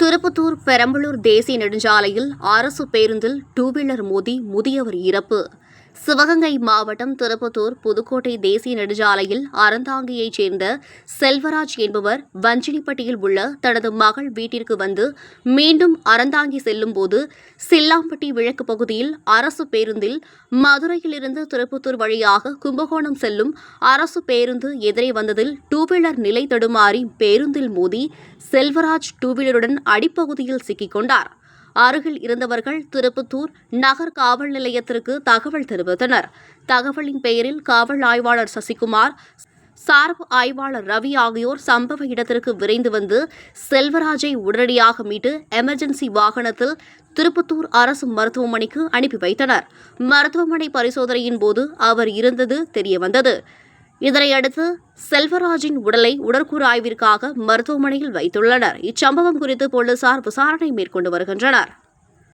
திருப்பத்தூர் பெரம்பலூர் தேசிய நெடுஞ்சாலையில் அரசு பேருந்தில் டூ வீலர் மோதி முதியவர் இறப்பு. சிவகங்கை மாவட்டம் திருப்பத்தூர் புதுக்கோட்டை தேசிய நெடுஞ்சாலையில் அறந்தாங்கியைச் சேர்ந்த செல்வராஜ் என்பவர் வஞ்சினிப்பட்டியில் உள்ள தனது மகள் வீட்டிற்கு வந்து மீண்டும் அறந்தாங்கி செல்லும்போது சில்லாம்பட்டி விளக்கு பகுதியில் அரசு பேருந்தில் மதுரையிலிருந்து திருப்பத்தூர் வழியாக கும்பகோணம் செல்லும் அரசு பேருந்து எதிரே வந்ததில் டூ வீலர் நிலை தடுமாறி பேருந்தில் மோதி செல்வராஜ் டூ வீலருடன் அடிப்பகுதியில் சிக்கிக் கொண்டார். அருகில் இருந்தவர்கள் திருப்பத்தூர் நகர் காவல் நிலையத்திற்கு தகவல் தெரிவித்தனர். தகவலின் பெயரில் காவல் ஆய்வாளர் சசிகுமார் சார்பு ஆய்வாளர் ரவி ஆகியோர் சம்பவ இடத்திற்கு விரைந்து வந்து செல்வராஜை உடனடியாக மீட்டு எமர்ஜென்சி வாகனத்தில் திருப்பத்தூர் அரசு மருத்துவமனைக்கு அனுப்பி வைத்தனர். மருத்துவமனை பரிசோதனையின் போது அவர் இருந்தது தெரியவந்தது. இதனையடுத்து செல்வராஜின் உடலை உடற்கூறு ஆய்விற்காக மருத்துவமனையில் வைத்துள்ளனர். இச்சம்பவம் குறித்து போலீசார் விசாரணை மேற்கொண்டு வருகின்றனர்.